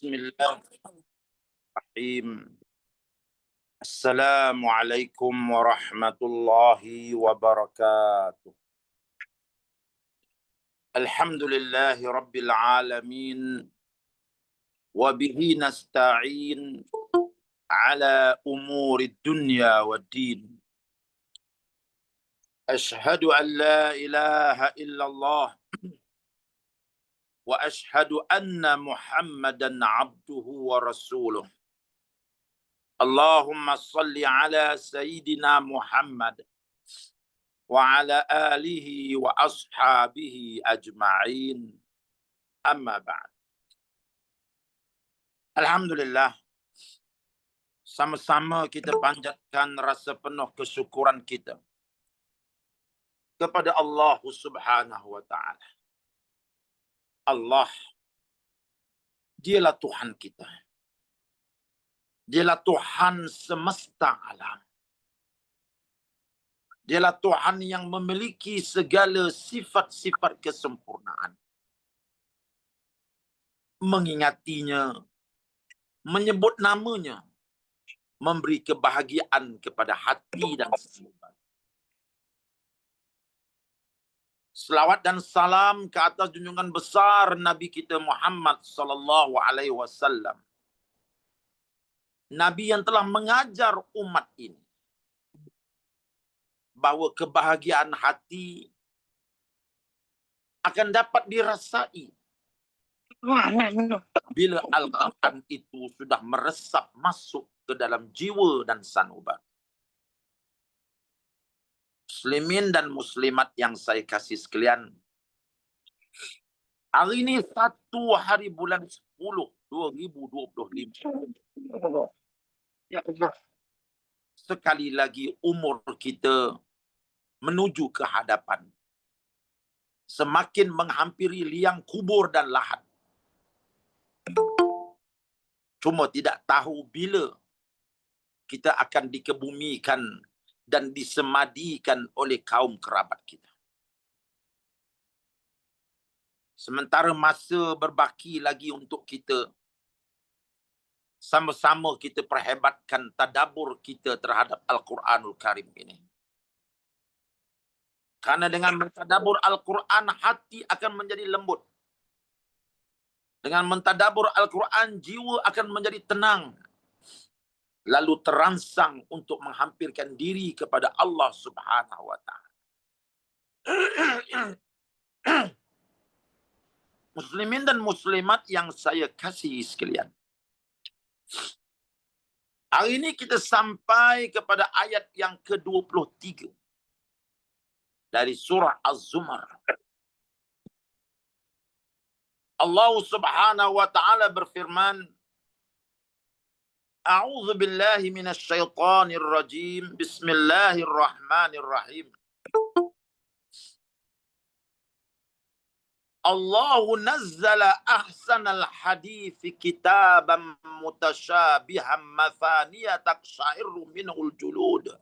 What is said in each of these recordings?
بسم الله الرحيم. السلام عليكم ورحمة الله وبركاته. الحمد لله رب العالمين وبه نستعين على أمور الدنيا والدين. أشهد أن لا إله إلا الله وأشهد أن محمدا عبده ورسوله. اللهم صل على سيدنا محمد وعلى آله وأصحابه أجمعين. أما بعد. الحمد لله sama-sama kita panjatkan rasa penuh kesyukuran kita kepada Allah Subhanahu wa taala. Allah dialah Tuhan kita. Dialah Tuhan semesta alam. Dialah Tuhan yang memiliki segala sifat-sifat kesempurnaan. Mengingatinya, menyebut namanya, memberi kebahagiaan kepada hati dan semua. Selawat dan salam ke atas junjungan besar Nabi kita Muhammad sallallahu alaihi wasallam. Nabi yang telah mengajar umat ini bahawa kebahagiaan hati akan dapat dirasai bila Al-Quran itu sudah meresap masuk ke dalam jiwa dan sanubat muslimin dan muslimat yang saya kasih sekalian. Hari ini satu hari bulan 10 2025. Ya. Sekali lagi umur kita menuju ke hadapan. Semakin menghampiri liang kubur dan lahat. Cuma tidak tahu bila kita akan dikebumikan dan disemadikan oleh kaum kerabat kita. Sementara masa berbaki lagi untuk kita sama-sama kita perhebatkan tadabur kita terhadap Al-Quranul Karim ini. Karena dengan mentadabur Al-Quran, hati akan menjadi lembut. Dengan mentadabur Al-Quran, jiwa akan menjadi tenang lalu terangsang untuk menghampirkan diri kepada Allah Subhanahu wa taala. Muslimin dan muslimat yang saya kasih sekalian. Hari ini kita sampai kepada ayat yang ke-23 dari surah Az-Zumar. Allah Subhanahu wa taala berfirman, أعوذ بالله من الشيطان الرجيم. بسم الله الرحمن الرحيم. الله نزل أحسن الحديث كتابا متشابها مثانية تقشعر منه الجلود.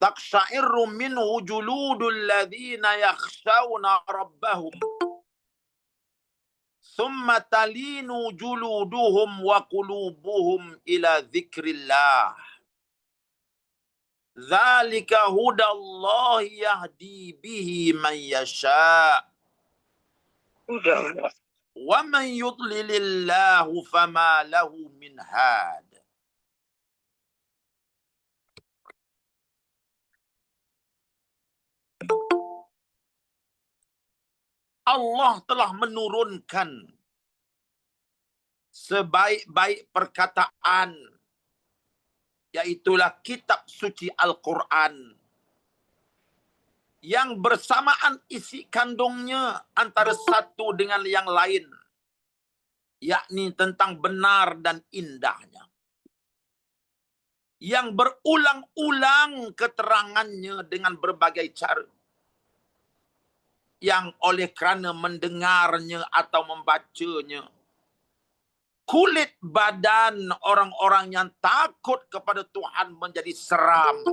تقشعر منه جلود الذين يخشون ربهم. ثم تلين جلودهم وقلوبهم إلى ذكر الله. ذلك هدى الله يهدي به من يشاء. ومن يضلل الله فما له من هاد. Allah telah menurunkan sebaik-baik perkataan yaitulah kitab suci Al-Quran yang bersamaan isi kandungnya antara satu dengan yang lain yakni tentang benar dan indahnya yang berulang-ulang keterangannya dengan berbagai cara yang oleh kerana mendengarnya atau membacanya kulit badan orang-orang yang takut kepada Tuhan menjadi seram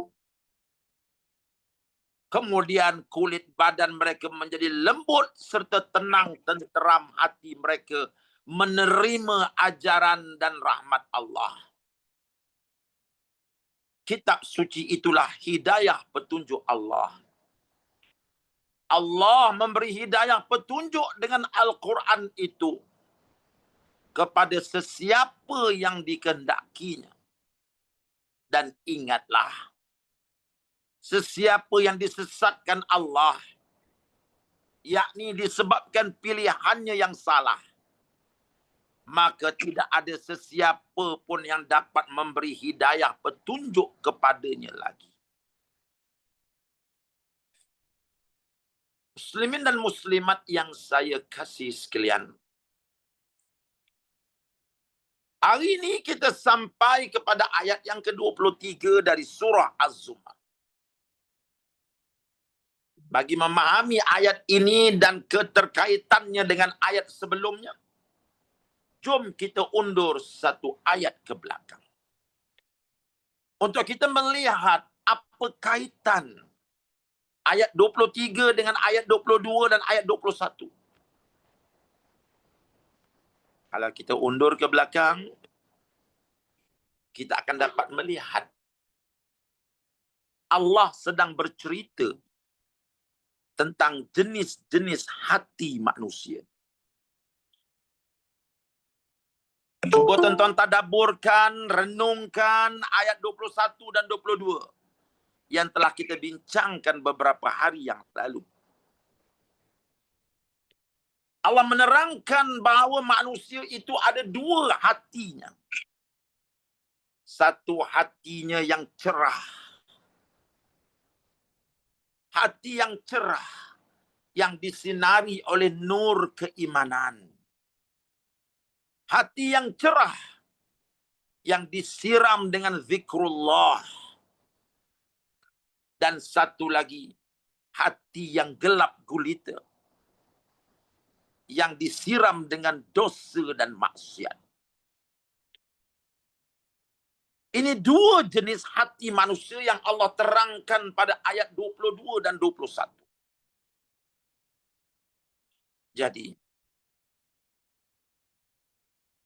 kemudian kulit badan mereka menjadi lembut serta tenang tenteram hati mereka menerima ajaran dan rahmat Allah. Kitab suci itulah hidayah petunjuk Allah. Allah memberi hidayah petunjuk dengan Al-Quran itu kepada sesiapa yang dikehendakinya. Dan ingatlah, sesiapa yang disesatkan Allah, yakni disebabkan pilihannya yang salah, maka tidak ada sesiapa pun yang dapat memberi hidayah petunjuk kepadanya lagi. Muslimin dan muslimat yang saya kasih sekalian. Hari ini kita sampai kepada ayat yang ke-23 dari surah Az-Zumar. Bagi memahami ayat ini dan keterkaitannya dengan ayat sebelumnya, jom kita undur satu ayat ke belakang. Untuk kita melihat apa kaitan ayat 23 dengan ayat 22 dan ayat 21. Kalau kita undur ke belakang, kita akan dapat melihat Allah sedang bercerita tentang jenis-jenis hati manusia. Cuba tuan-tuan tadaburkan, renungkan ayat 21 dan 22 yang telah kita bincangkan beberapa hari yang lalu. Allah menerangkan bahawa manusia itu ada dua hatinya. Satu hatinya yang cerah. Hati yang cerah yang disinari oleh nur keimanan hati yang cerah yang disiram dengan zikrullah dan satu lagi hati yang gelap gulita yang disiram dengan dosa dan maksiat. Ini dua jenis hati manusia yang Allah terangkan pada ayat 22 dan 21 jadi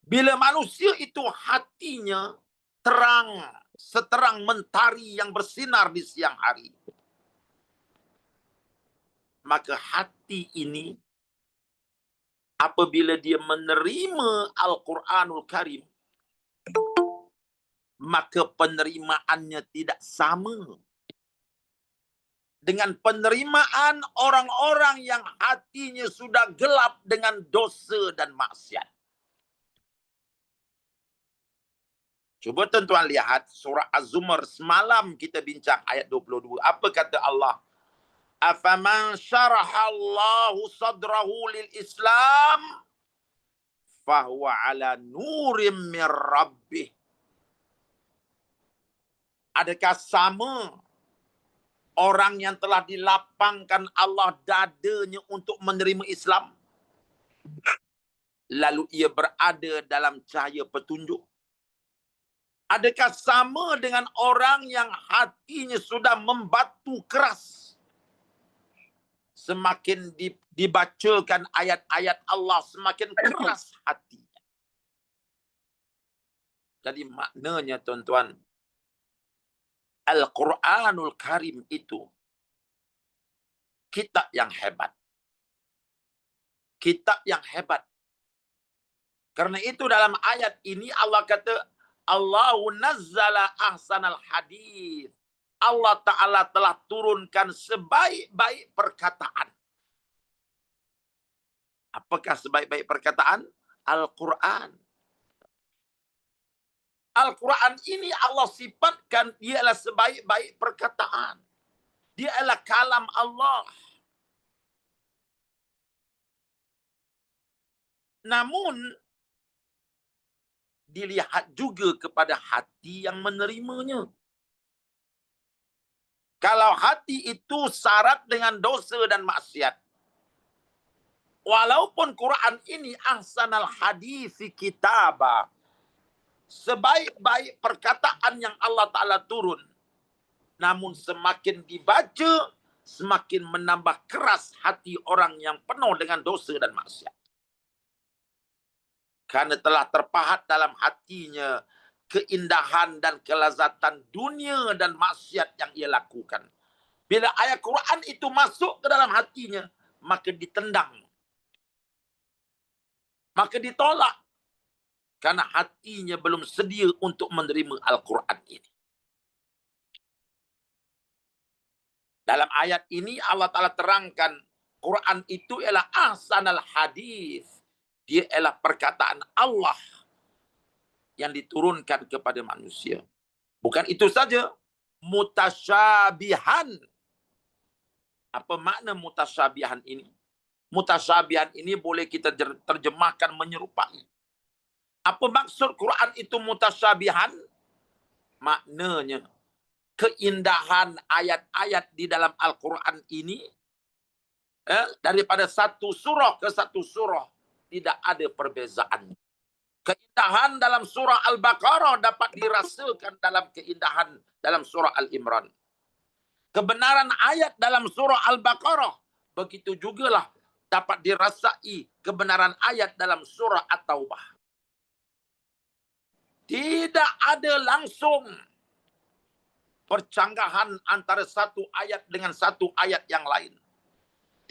bila manusia itu hatinya terang, seterang mentari yang bersinar di siang hari. Maka hati ini apabila dia menerima Al-Quranul Karim, maka penerimaannya tidak sama dengan penerimaan orang-orang yang hatinya sudah gelap dengan dosa dan maksiat. Cuba tuan-tuan lihat surah Az-Zumar semalam kita bincang ayat 22. Apa kata Allah? Afaman syarahallahu sadrahu lil Islam fahuwa ala nurim min rabbih. Adakah sama orang yang telah dilapangkan Allah dadanya untuk menerima Islam? Lalu ia berada dalam cahaya petunjuk. Adakah sama dengan orang yang hatinya sudah membatu keras? Semakin dibacakan ayat-ayat Allah, semakin keras hatinya. Jadi maknanya tuan-tuan, Al-Quranul Karim itu kitab yang hebat. Kitab yang hebat. Karena itu dalam ayat ini Allah kata Allahu nazzala ahsanal hadis. Allah Ta'ala telah turunkan sebaik-baik perkataan. Apakah sebaik-baik perkataan? Al-Quran. Al-Quran ini Allah sifatkan dia adalah sebaik-baik perkataan. Dia adalah kalam Allah. Namun dilihat juga kepada hati yang menerimanya. Kalau hati itu syarat dengan dosa dan maksiat. Walaupun Quran ini ahsanal hadis kitabah. Sebaik-baik perkataan yang Allah Ta'ala turun. Namun semakin dibaca, semakin menambah keras hati orang yang penuh dengan dosa dan maksiat. Karena telah terpahat dalam hatinya keindahan dan kelazatan dunia dan maksiat yang ia lakukan. Bila ayat Quran itu masuk ke dalam hatinya, maka ditendang. Maka ditolak. Karena hatinya belum sedia untuk menerima Al-Quran ini. Dalam ayat ini Allah Ta'ala terangkan Quran itu ialah ahsan al-hadith. Dia ialah perkataan Allah yang diturunkan kepada manusia. Bukan itu saja. Mutasyabihan. Apa makna mutasyabihan ini? Mutasyabihan ini boleh kita terjemahkan menyerupai. Apa maksud Quran itu mutasyabihan? Maknanya keindahan ayat-ayat di dalam Al-Quran ini eh, daripada satu surah ke satu surah tidak ada perbezaan. Keindahan dalam surah Al-Baqarah dapat dirasakan dalam keindahan dalam surah Al-Imran. Kebenaran ayat dalam surah Al-Baqarah begitu jugalah dapat dirasai kebenaran ayat dalam surah At-Taubah. Tidak ada langsung percanggahan antara satu ayat dengan satu ayat yang lain.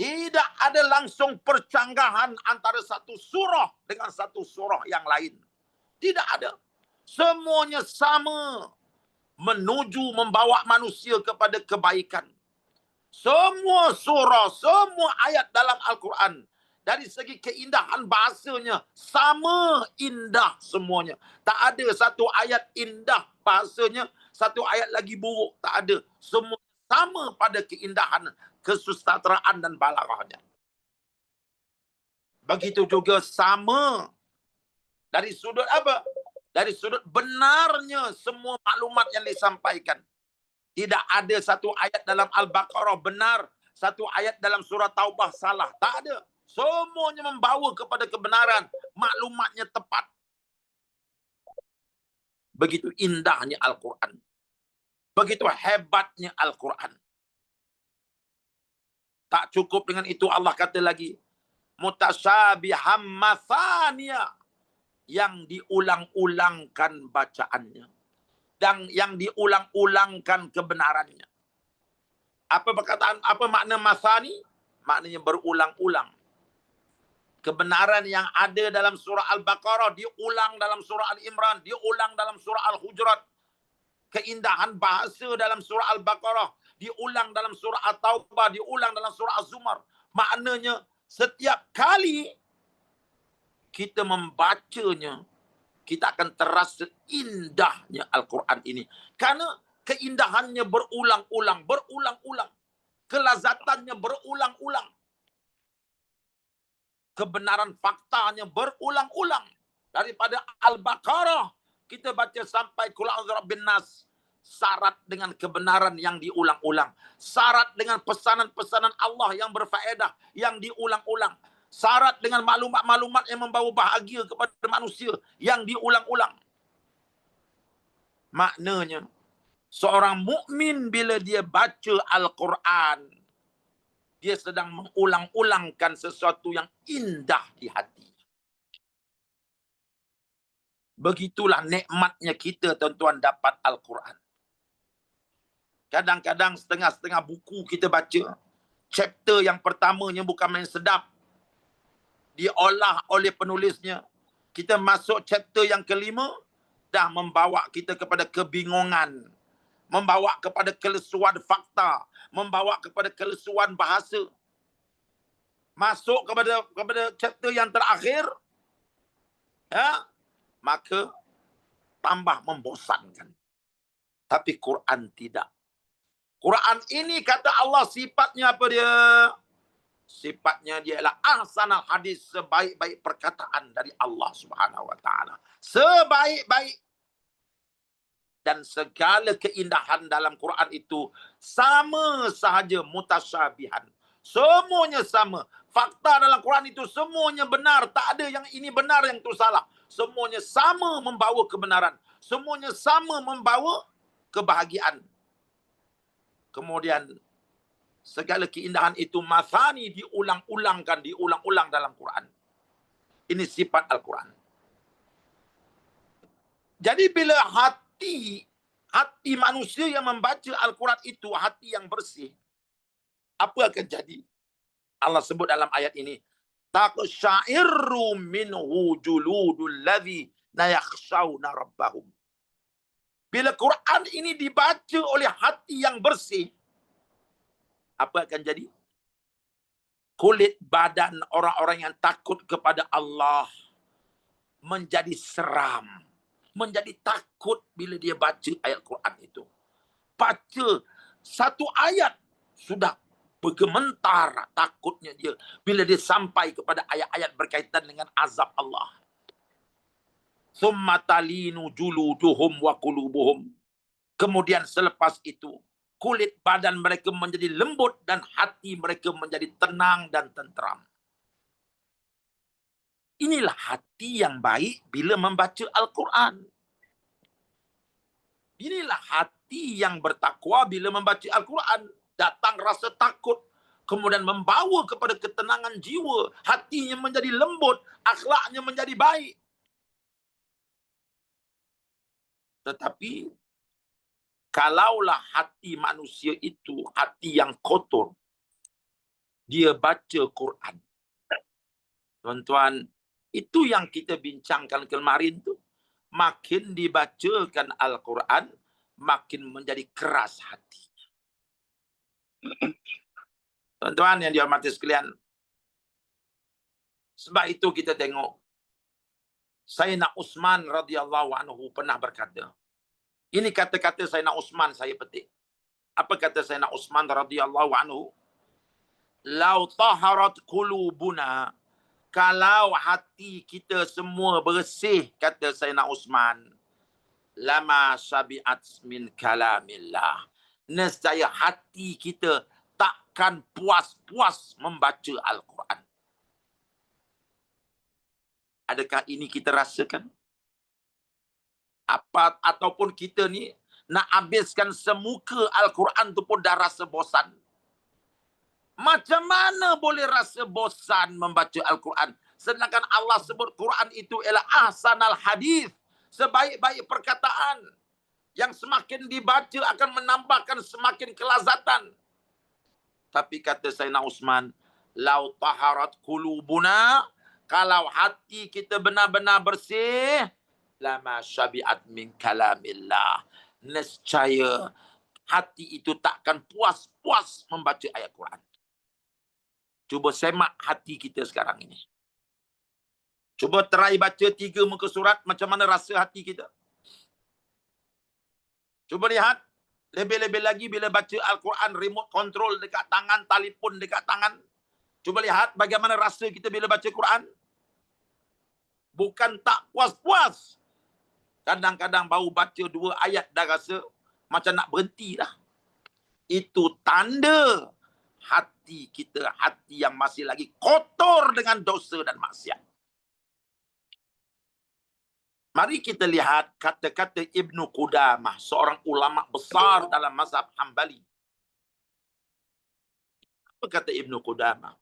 Tidak ada langsung percanggahan antara satu surah dengan satu surah yang lain. Tidak ada. Semuanya sama menuju membawa manusia kepada kebaikan. Semua surah, semua ayat dalam Al-Quran dari segi keindahan bahasanya sama indah semuanya. Tak ada satu ayat indah bahasanya, satu ayat lagi buruk. Tak ada. Semua sama pada keindahan kesusastraan dan balaghahnya. Begitu juga sama dari sudut apa? Dari sudut benarnya semua maklumat yang disampaikan. Tidak ada satu ayat dalam Al-Baqarah benar, satu ayat dalam surah Taubah salah. Tak ada. Semuanya membawa kepada kebenaran, maklumatnya tepat. Begitu indahnya Al-Quran. Begitu hebatnya Al-Quran. Tak cukup dengan itu Allah kata lagi. Mutasyabiham mathaniya. Yang diulang-ulangkan bacaannya. Dan yang diulang-ulangkan kebenarannya. Apa perkataan, apa makna masani? Maknanya berulang-ulang. Kebenaran yang ada dalam surah Al-Baqarah diulang dalam surah Al-Imran, diulang dalam surah Al-Hujurat. Keindahan bahasa dalam surah Al-Baqarah diulang dalam surah At-Taubah, diulang dalam surah Az-Zumar. Maknanya setiap kali kita membacanya, kita akan terasa indahnya Al-Quran ini. Karena keindahannya berulang-ulang, berulang-ulang. Kelazatannya berulang-ulang. Kebenaran faktanya berulang-ulang. Daripada Al-Baqarah, kita baca sampai Kula'udhra bin Nas syarat dengan kebenaran yang diulang-ulang. Syarat dengan pesanan-pesanan Allah yang berfaedah, yang diulang-ulang. Syarat dengan maklumat-maklumat yang membawa bahagia kepada manusia, yang diulang-ulang. Maknanya, seorang mukmin bila dia baca Al-Quran, dia sedang mengulang-ulangkan sesuatu yang indah di hati. Begitulah nikmatnya kita tuan-tuan dapat Al-Quran. Kadang-kadang setengah-setengah buku kita baca. Chapter yang pertamanya bukan main sedap. Diolah oleh penulisnya. Kita masuk chapter yang kelima. Dah membawa kita kepada kebingungan. Membawa kepada kelesuan fakta. Membawa kepada kelesuan bahasa. Masuk kepada kepada chapter yang terakhir. Ya, maka tambah membosankan. Tapi Quran tidak. Quran ini kata Allah sifatnya apa dia? Sifatnya dia adalah ahsanal hadis sebaik-baik perkataan dari Allah Subhanahu wa taala. Sebaik-baik dan segala keindahan dalam Quran itu sama sahaja mutasyabihan. Semuanya sama. Fakta dalam Quran itu semuanya benar. Tak ada yang ini benar yang itu salah. Semuanya sama membawa kebenaran. Semuanya sama membawa kebahagiaan kemudian segala keindahan itu masani diulang-ulangkan diulang-ulang dalam Quran ini sifat Al-Quran Jadi bila hati hati manusia yang membaca Al-Quran itu hati yang bersih, apa akan jadi? Allah sebut dalam ayat ini, taqshairu minhu juludul ladzi nayakhshawna rabbahum. Bila Quran ini dibaca oleh hati yang bersih, apa akan jadi? Kulit badan orang-orang yang takut kepada Allah menjadi seram. Menjadi takut bila dia baca ayat Quran itu. Baca satu ayat sudah bergementar takutnya dia bila dia sampai kepada ayat-ayat berkaitan dengan azab Allah thumma talinu juluduhum wa qulubuhum. Kemudian selepas itu kulit badan mereka menjadi lembut dan hati mereka menjadi tenang dan tenteram. Inilah hati yang baik bila membaca al-Quran. Inilah hati yang bertakwa bila membaca al-Quran. Datang rasa takut kemudian membawa kepada ketenangan jiwa. Hatinya menjadi lembut akhlaknya menjadi baik Tetapi kalaulah hati manusia itu hati yang kotor, dia baca Quran. Tuan-tuan, itu yang kita bincangkan kemarin tu. Makin dibacakan Al-Quran, makin menjadi keras hati. Tuan-tuan yang dihormati sekalian, sebab itu kita tengok Sayyidina Utsman radhiyallahu anhu pernah berkata. Ini kata-kata Sayyidina Utsman saya petik. Apa kata Sayyidina Utsman radhiyallahu anhu? Lau taharat qulubuna kalau hati kita semua bersih kata Sayyidina Utsman lama sabiat min kalamillah nescaya hati kita takkan puas-puas membaca Al-Quran Adakah ini kita rasakan? Apa ataupun kita ni nak habiskan semuka Al-Quran tu pun dah rasa bosan. Macam mana boleh rasa bosan membaca Al-Quran? Sedangkan Allah sebut Quran itu ialah ahsanal hadis. Sebaik-baik perkataan. Yang semakin dibaca akan menambahkan semakin kelazatan. Tapi kata Sayyidina Usman, Lau taharat kulubuna kalau hati kita benar-benar bersih lama syabiat min kalamillah. Nescaya hati itu takkan puas-puas membaca ayat Quran. Cuba semak hati kita sekarang ini. Cuba try baca tiga muka surat macam mana rasa hati kita? Cuba lihat. Lebih-lebih lagi bila baca Al-Quran remote control dekat tangan telefon dekat tangan. Cuba lihat bagaimana rasa kita bila baca Quran bukan tak puas-puas. Kadang-kadang baru baca dua ayat dah rasa macam nak berhenti dah. Itu tanda hati kita, hati yang masih lagi kotor dengan dosa dan maksiat. Mari kita lihat kata-kata Ibnu Qudamah, seorang ulama besar dalam mazhab Hambali. Apa kata Ibnu Qudamah?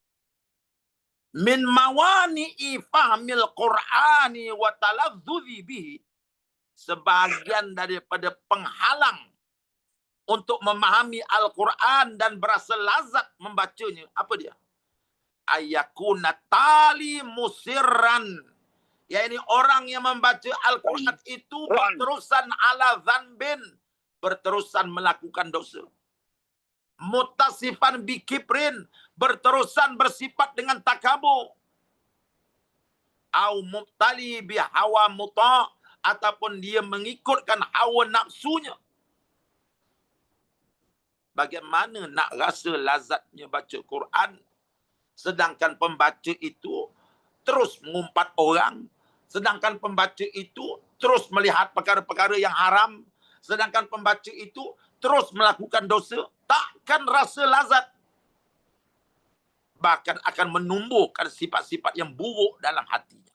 Min mawani'i fahmil Qur'ani wa talazzuzi bihi sebagian daripada penghalang untuk memahami Al-Quran dan berasa lazat membacanya. Apa dia? Ayakuna tali musirran. Ya ini orang yang membaca Al-Quran itu berterusan ala zanbin. Berterusan melakukan dosa mutasifan bikiprin berterusan bersifat dengan takabur. Au mubtali bi hawa muta ataupun dia mengikutkan hawa nafsunya. Bagaimana nak rasa lazatnya baca Quran sedangkan pembaca itu terus mengumpat orang sedangkan pembaca itu terus melihat perkara-perkara yang haram sedangkan pembaca itu terus melakukan dosa takkan rasa lazat bahkan akan menumbuhkan sifat-sifat yang buruk dalam hatinya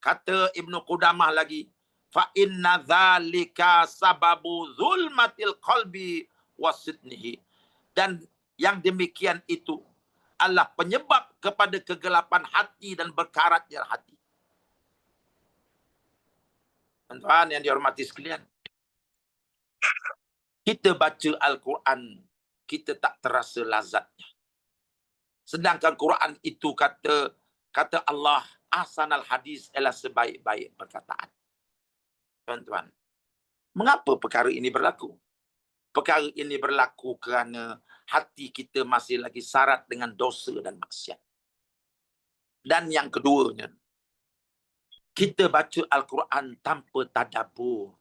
kata Ibnu Qudamah lagi fa inna dzalika sababu zulmatil qalbi wasidnihi dan yang demikian itu adalah penyebab kepada kegelapan hati dan berkaratnya hati Tuan-tuan yang dihormati sekalian. Kita baca Al-Quran, kita tak terasa lazatnya. Sedangkan Quran itu kata kata Allah asanal hadis ialah sebaik-baik perkataan. Tuan-tuan, mengapa perkara ini berlaku? Perkara ini berlaku kerana hati kita masih lagi syarat dengan dosa dan maksiat. Dan yang keduanya, kita baca Al-Quran tanpa tadabur.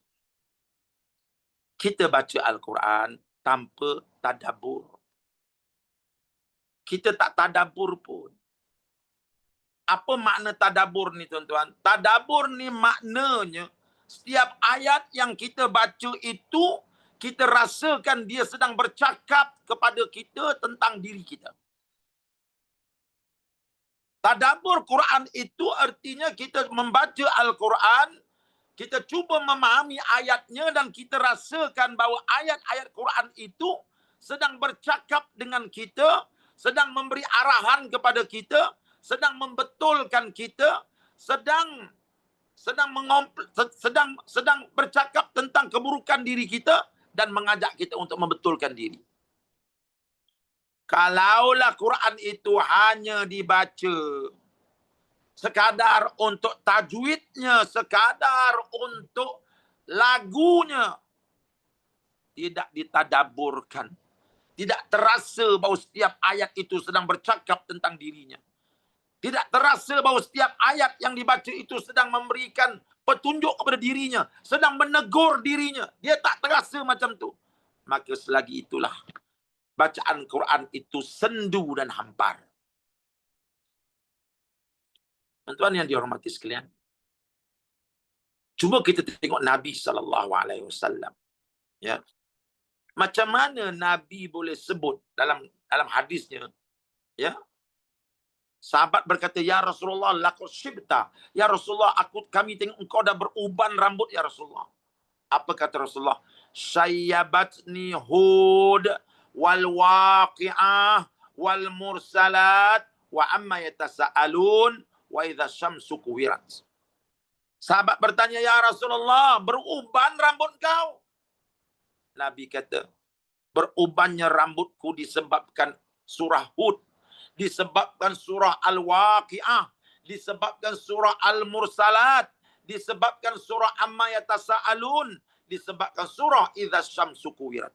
Kita baca Al-Quran tanpa tadabur kita tak tadabur pun. Apa makna tadabur ni tuan-tuan? Tadabur ni maknanya setiap ayat yang kita baca itu kita rasakan dia sedang bercakap kepada kita tentang diri kita. Tadabur Quran itu artinya kita membaca Al-Quran, kita cuba memahami ayatnya dan kita rasakan bahawa ayat-ayat Quran itu sedang bercakap dengan kita sedang memberi arahan kepada kita, sedang membetulkan kita, sedang sedang sedang sedang bercakap tentang keburukan diri kita dan mengajak kita untuk membetulkan diri. Kalaulah Quran itu hanya dibaca sekadar untuk tajwidnya, sekadar untuk lagunya, tidak ditadaburkan tidak terasa bahawa setiap ayat itu sedang bercakap tentang dirinya. Tidak terasa bahawa setiap ayat yang dibaca itu sedang memberikan petunjuk kepada dirinya. Sedang menegur dirinya. Dia tak terasa macam tu. Maka selagi itulah bacaan Quran itu sendu dan hampar. Tuan-tuan yang dihormati sekalian. Cuba kita tengok Nabi SAW. Ya, macam mana Nabi boleh sebut dalam dalam hadisnya ya? Sahabat berkata ya Rasulullah laqad shibta ya Rasulullah aku kami tengok engkau dah beruban rambut ya Rasulullah. Apa kata Rasulullah? Sayyabatni hud wal waqi'ah wal mursalat wa amma yatasaalun wa idza syamsu kuwirat. Sahabat bertanya ya Rasulullah beruban rambut kau Nabi kata, berubannya rambutku disebabkan surah Hud, disebabkan surah Al-Waqi'ah, disebabkan surah Al-Mursalat, disebabkan surah Amma Yatasa'alun, disebabkan surah Iza Syamsu Kuwirat.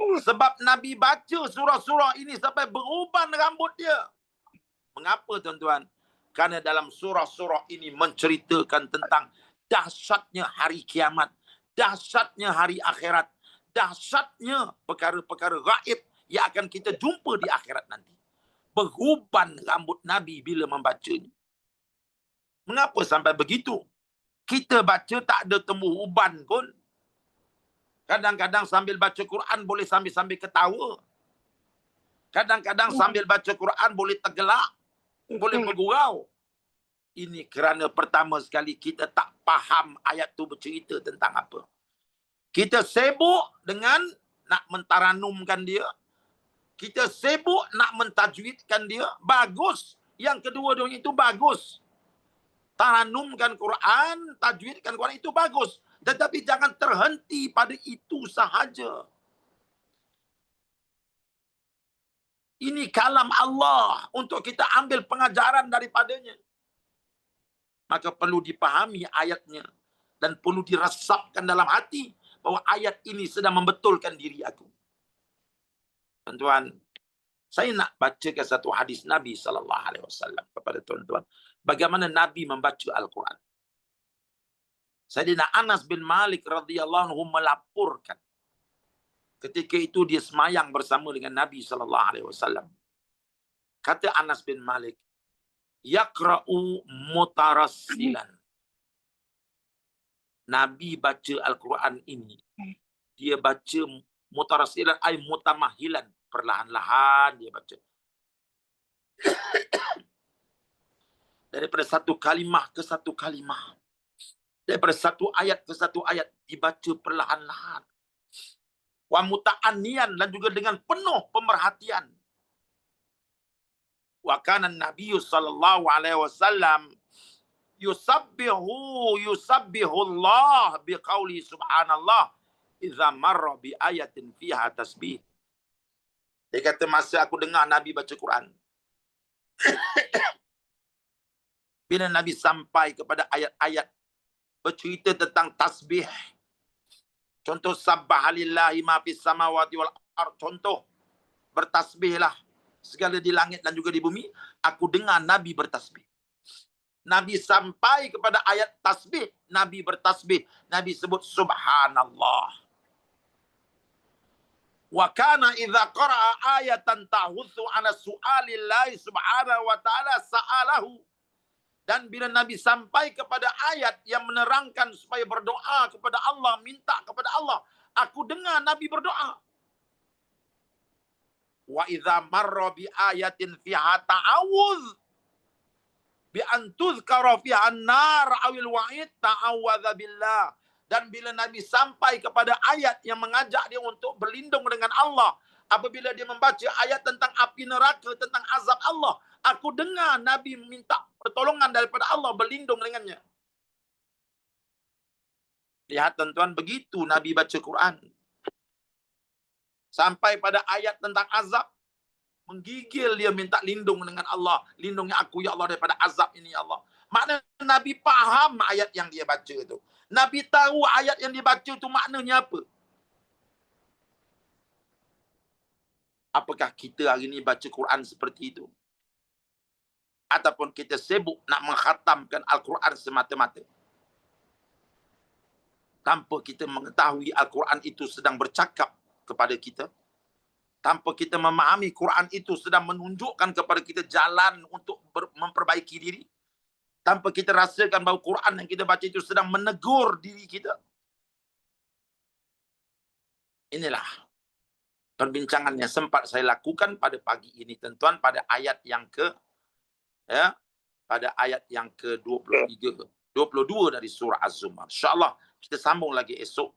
Sebab Nabi baca surah-surah ini sampai beruban rambut dia. Mengapa tuan-tuan? Karena dalam surah-surah ini menceritakan tentang dahsyatnya hari kiamat dahsyatnya hari akhirat, dahsyatnya perkara-perkara gaib yang akan kita jumpa di akhirat nanti. Beruban rambut Nabi bila membacanya. Mengapa sampai begitu? Kita baca tak ada temu uban pun. Kadang-kadang sambil baca Quran boleh sambil-sambil ketawa. Kadang-kadang sambil baca Quran boleh tergelak. Boleh bergurau. Ini kerana pertama sekali kita tak faham ayat tu bercerita tentang apa. Kita sibuk dengan nak mentaranumkan dia. Kita sibuk nak mentajwidkan dia. Bagus. Yang kedua-duanya itu bagus. Taranumkan Quran, tajwidkan Quran itu bagus. Tetapi jangan terhenti pada itu sahaja. Ini kalam Allah untuk kita ambil pengajaran daripadanya maka perlu dipahami ayatnya dan perlu diresapkan dalam hati bahawa ayat ini sedang membetulkan diri aku. Tuan-tuan, saya nak bacakan satu hadis Nabi sallallahu alaihi wasallam kepada tuan-tuan bagaimana Nabi membaca Al-Quran. Sayyidina Anas bin Malik radhiyallahu anhu melaporkan ketika itu dia semayang bersama dengan Nabi sallallahu alaihi wasallam. Kata Anas bin Malik, yakra'u mutarassilan. Nabi baca Al-Quran ini. Dia baca mutarassilan ay mutamahilan. Perlahan-lahan dia baca. Daripada satu kalimah ke satu kalimah. Daripada satu ayat ke satu ayat dibaca perlahan-lahan. Wa muta'anian dan juga dengan penuh pemerhatian wa kana an-nabiy sallallahu alaihi wasallam yusabbihu yusabbihu Allah biqauli subhanallah idza marra bi ayatin fiha tasbih. Dia kata masa aku dengar Nabi baca Quran. Bila Nabi sampai kepada ayat-ayat bercerita tentang tasbih. Contoh sabbahalillahi ma fis samawati wal ard. Contoh bertasbihlah segala di langit dan juga di bumi. Aku dengar Nabi bertasbih. Nabi sampai kepada ayat tasbih. Nabi bertasbih. Nabi sebut subhanallah. Wa kana idza qara'a ayatan tahuthu ala su'alillahi subhanahu wa ta'ala sa'alahu. Dan bila Nabi sampai kepada ayat yang menerangkan supaya berdoa kepada Allah, minta kepada Allah. Aku dengar Nabi berdoa. Wa idza marra bi ayatin fiha ta'awudz bi an tuzkara fiha an-nar awil wa'id ta'awadza billah. Dan bila Nabi sampai kepada ayat yang mengajak dia untuk berlindung dengan Allah, apabila dia membaca ayat tentang api neraka, tentang azab Allah, aku dengar Nabi minta pertolongan daripada Allah berlindung dengannya. Lihat tuan-tuan, begitu Nabi baca Quran. Sampai pada ayat tentang azab, menggigil dia minta lindung dengan Allah. Lindungi aku ya Allah daripada azab ini ya Allah. Makna Nabi faham ayat yang dia baca itu. Nabi tahu ayat yang dia baca itu maknanya apa. Apakah kita hari ini baca Quran seperti itu? Ataupun kita sibuk nak menghatamkan Al-Quran semata-mata. Tanpa kita mengetahui Al-Quran itu sedang bercakap kepada kita. Tanpa kita memahami Quran itu sedang menunjukkan kepada kita jalan untuk memperbaiki diri. Tanpa kita rasakan bahawa Quran yang kita baca itu sedang menegur diri kita. Inilah perbincangan yang sempat saya lakukan pada pagi ini tuan-tuan pada ayat yang ke ya pada ayat yang ke-23 22 dari surah Az-Zumar. Insya-Allah kita sambung lagi esok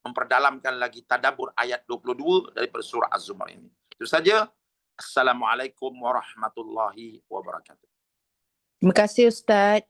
memperdalamkan lagi tadabbur ayat 22 daripada surah Az-Zumar ini. Itu saja. Assalamualaikum warahmatullahi wabarakatuh. Terima kasih Ustaz.